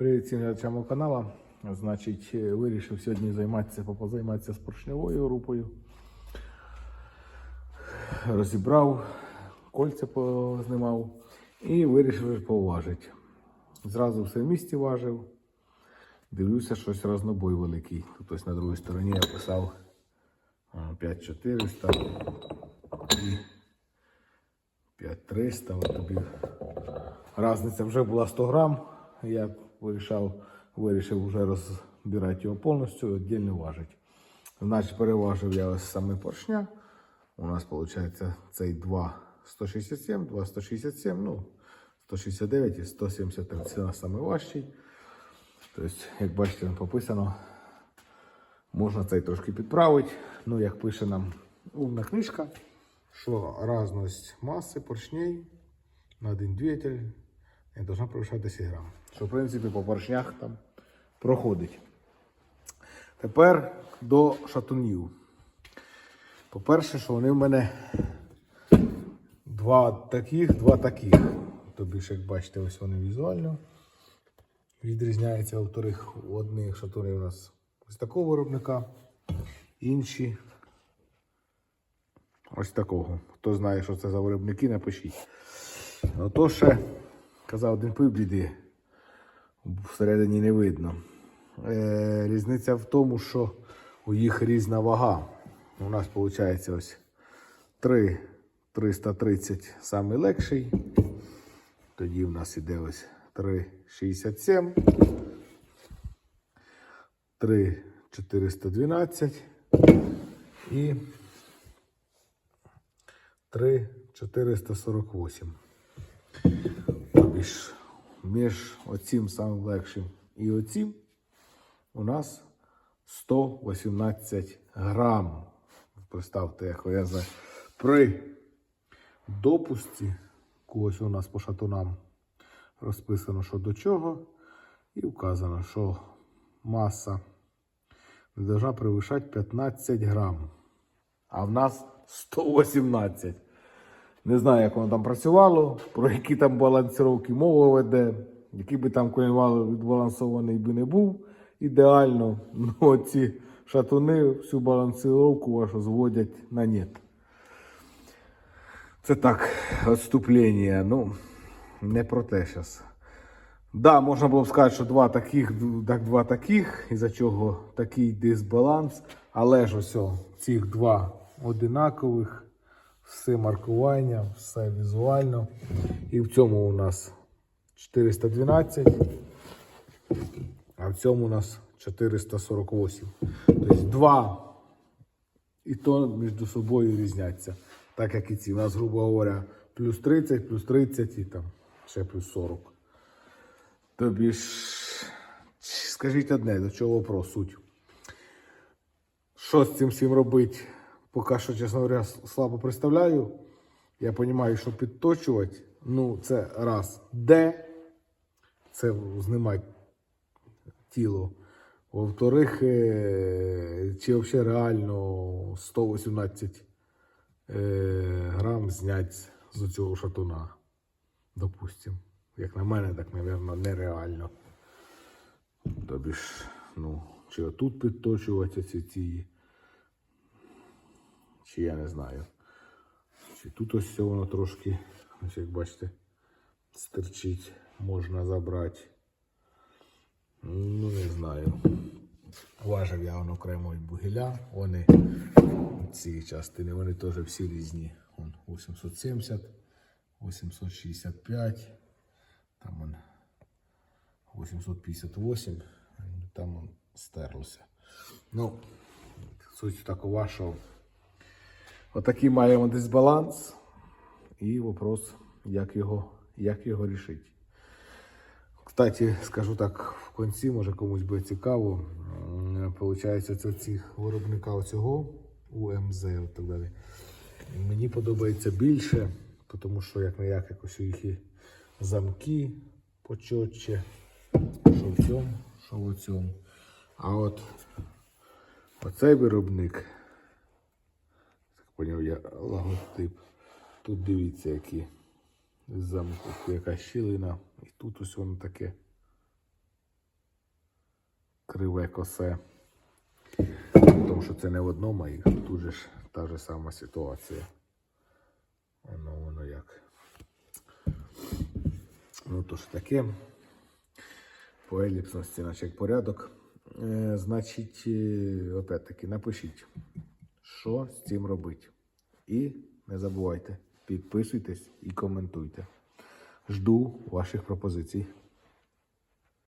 Привіт всім глядачам каналу. Значить, е, вирішив сьогодні займатися, позайматися з поршневою групою. Розібрав, кольця познімав і вирішив поважити. Зразу все в місті важив. Дивлюся, щось разнобой великий. Тут ось на другій стороні я писав 5400 і 5300. От тобі Разниця вже була 100 грам. Я вирішав, вирішив вже розбирати його повністю, віддільно важити. Значить, переважив я ось саме поршня. У нас виходить цей 2 167, 2 167, ну, 169 і 173. Це на саме важчий. Тобто, як бачите, там пописано, можна цей трошки підправити. Ну, як пише нам умна книжка, що разність маси поршней на один двигатель не должна превышати 10 грам. Що, в принципі, по поршнях там проходить. Тепер до шатунів. По-перше, що вони в мене два таких, два таких. Тобі ж, як бачите, ось вони візуально відрізняються. А Во-вторых, одні шатуни у нас ось такого виробника, інші ось такого. Хто знає, що це за виробники, напишіть. То ще, казав, один пив біди, всередині не видно. Е, різниця в тому, що у їх різна вага. У нас виходить ось 3 330 самий легший. Тоді в нас іде ось 367, 3 412 і 3 448. Тобі ж між оцим самим легшим і оцим у нас 118 грам. Представте, як знаю. При допусті когось у нас по шатунам розписано, що до чого, і вказано, що маса не должна перевищати 15 грам. А в нас 118. Не знаю, як воно там працювало, про які там балансировки мова веде, який би там коленвал відбалансований би не був ідеально. Ну, ці шатуни всю балансировку вашу зводять на нет. Це так, відступлення. Ну, не про те зараз. Да, можна було б сказати, що два таких, так два таких, із-за чого такий дисбаланс. Але ж ось цих два одинакових, все маркування, все візуально. І в цьому у нас 412, а в цьому у нас 448. Тобто два і то між собою різняться. Так як і ці. У нас, грубо говоря, плюс 30, плюс 30 і там ще плюс 40. Тобі ж, скажіть одне, до чого вопрос суть. Що з цим всім робити? Поки що, чесно говоря, слабо представляю. Я розумію, що підточувати, ну, це раз. Де це знімати тіло. Во-вторых, е, чи взагалі реально 118 е, грам зняти з цього шатуна, допустим. Як на мене, так, мабуть, нереально. Тобі ж, ну, чи отут підточувати ці ці, чи я не знаю. Чи тут ось воно трошки, ось як бачите, стирчить, можна забрати. Ну, не знаю. Важив я воно окремо від бугеля. Вони ці частини, вони теж всі різні. Вон 870, 865, там вон 858, там вон стерлося. Ну, суть такова, що отакий маємо дисбаланс. І вопрос, як його, як його рішити. Кстати, скажу так, в кінці, може комусь буде цікаво. Получається, це ці виробника оцього УМЗ. От так далі. Мені подобається більше, тому що як не як якось їх замки почотче. Що в цьому, що в цьому. А от оцей виробник, поняв я логотип. Тут дивіться, які замку, яка щілина. І тут ось воно таке. криве косе. Тому що це не в одному, і тут же ж та ж сама ситуація. Воно воно як. Ну то ж таке. По еліпсності, наче як порядок. Е, значить, е, опять-таки, напишіть, що з цим робити. І не забувайте, підписуйтесь і коментуйте. Жду ваших пропозицій.